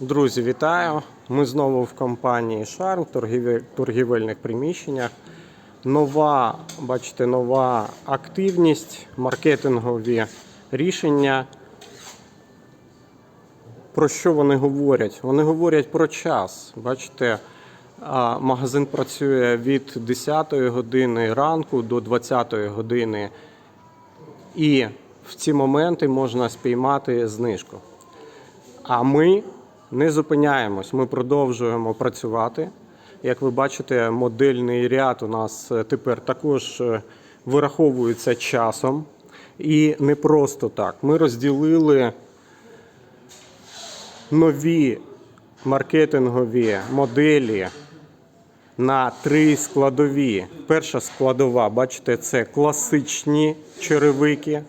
Друзі, вітаю! Ми знову в компанії Шарм, торгівель- торгівельних приміщеннях. Нова, бачите, нова активність, маркетингові рішення. Про що вони говорять? Вони говорять про час. Бачите, магазин працює від 10 години ранку до 20 години. І в ці моменти можна спіймати знижку. А ми не зупиняємось, ми продовжуємо працювати. Як ви бачите, модельний ряд у нас е, тепер також е, вираховується часом. І не просто так. Ми розділили нові маркетингові моделі на три складові. Перша складова, бачите, це класичні черевики,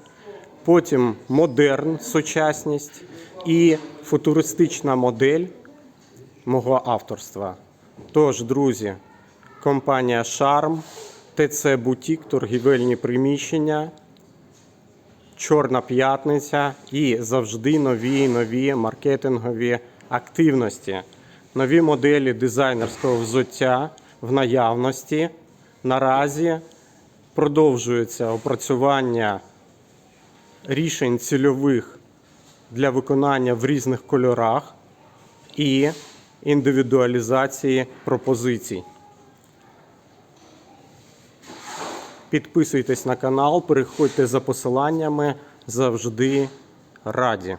потім модерн, сучасність і футуристична модель мого авторства. Тож, друзі, компанія Charm, ТЦ Бутік, торгівельні приміщення, Чорна п'ятниця і завжди нові нові маркетингові активності. Нові моделі дизайнерського взуття в наявності. Наразі продовжується опрацювання рішень цільових для виконання в різних кольорах і індивідуалізації пропозицій. Підписуйтесь на канал, переходьте за посиланнями завжди раді.